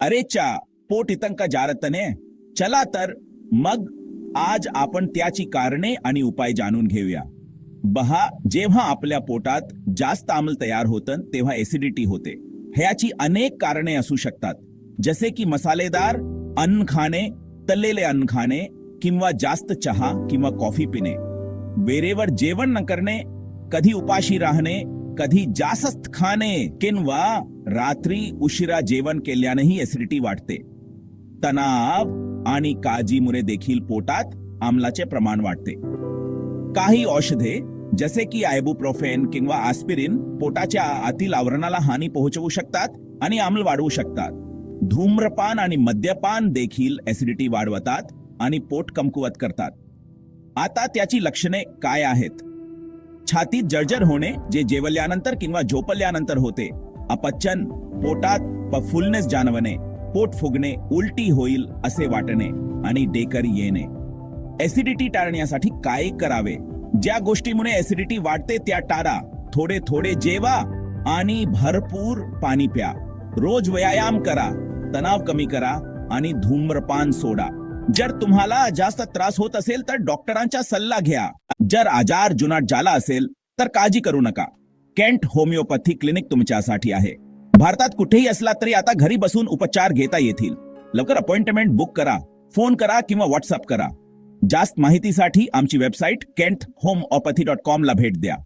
अरेच्या पोट इतंका जारतने चला तर मग आज आपण त्याची कारणे आणि उपाय जाणून घेऊया. बहा जेव्हा आपल्या पोटात जास्त आम्ल तयार होतं तेव्हा एसिडिटी होते. ह्याची अनेक कारणे असू शकतात. जसे की मसालेदार अन्न खाणे तळलेले अन्न खाणे किंवा जास्त चहा किंवा कॉफी पिणे. वेळेवर जेवण न करणे कधी उपाशी राहणे कधी जास्त खाणे किंवा रात्री उशिरा जेवण केल्यानेही एसिडिटी वाढते तणाव आणि काळजीमुळे देखील पोटात आम्लाचे प्रमाण वाढते. काही औषधे जसे की आयबुप्रोफेन किंवा आस्पिरिन पोटाच्या आतील आवरणाला हानी पोहोचवू शकतात आणि आम्ल वाढवू शकतात. धूम्रपान आणि मद्यपान देखील ऍसिडिटी वाढवतात आणि पोट कमकुवत करतात. आता त्याची लक्षणे काय आहेत? छातीत जर्जर होणे जे जेवल्यानंतर किंवा झोपल्यानंतर होते. अपचन पोटात फुलनेस जाणवणे पोट फुगणे उलटी होईल असे वाटणे आणि डेकर येणे. ऍसिडिटी टाळण्यासाठी काय करावे? ज्या गोष्टीमुळे ऍसिडिटी वाढते त्या टाळा. थोडे थोडे जेवा आणि भरपूर पाणी प्या. रोज व्यायाम करा तणाव कमी करा आणि धूम्रपान सोडा. जर तुम्हाला जास्त त्रास होत असेल तर डॉक्टरांचा सल्ला घ्या. जर आजार जुनाट झाला असेल तर काळजी करू नका. केंट होमिओपॅथी क्लिनिक तुमच्यासाठी आहे. भारतात कुठेही असला तरी आता घरी बसून उपचार घेता येतील. लवकर अपॉइंटमेंट बुक करा फोन करा किंवा व्हॉट्सअप करा. जास्त माहितीसाठी आमची website Kent homeopathy dot com ला भेट द्या.